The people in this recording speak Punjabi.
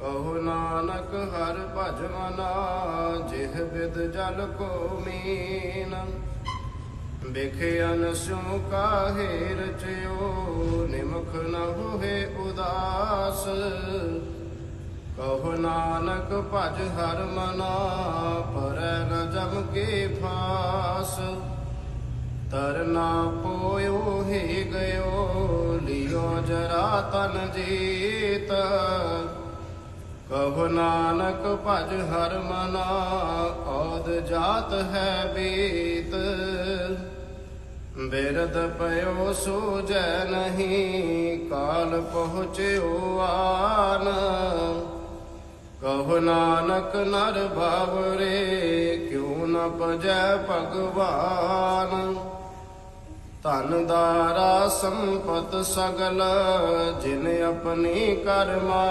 ਕਹੋ ਨਾਨਕ ਹਰ ਭਜ ਮਨਾ, ਜਿਹ ਬਿਦ ਜਲ ਕੋ ਮੀਨ। ਬਿਖਿਆਨ ਸਿਉ ਕਾਹੇ ਰਚਿਓ, ਨਿਮਖ ਨ ਹੋਏ ਉਦਾਸ। ਕਹੋ ਨਾਨਕ ਭਜ ਹਰ ਮਨਾ, ਪਰੈ ਨ ਜਮ ਕੇ ਫਾਸ। ਤਰਨਾ ਪੋਇਓ ਹੀ ਗਇਓ, ਲਿਓ ਜਰਾ ਤਨ ਜੀਤ। ਕਹੋ ਨਾਨਕ ਭਜ ਹਰ ਮਨਾ, ਔਦ ਜਾਤ ਹੈ ਬੀਤ। ਬਿਰਦ ਪਇਓ ਸੂਜੈ ਨਹੀਂ, ਕਾਲ ਪਹੁੰਚਿਓ ਆਨ। ਕਹੋ ਨਾਨਕ ਨਰ ਬਾਵਰੇ ਕਿਉ ਨ ਪਜੈ ਭਗਵਾਨ। ਧਨ ਦਾਰਾ ਸੰਪਤ ਸਗਲ, ਜਿਨ ਆਪਣੀ ਕਰਮਾ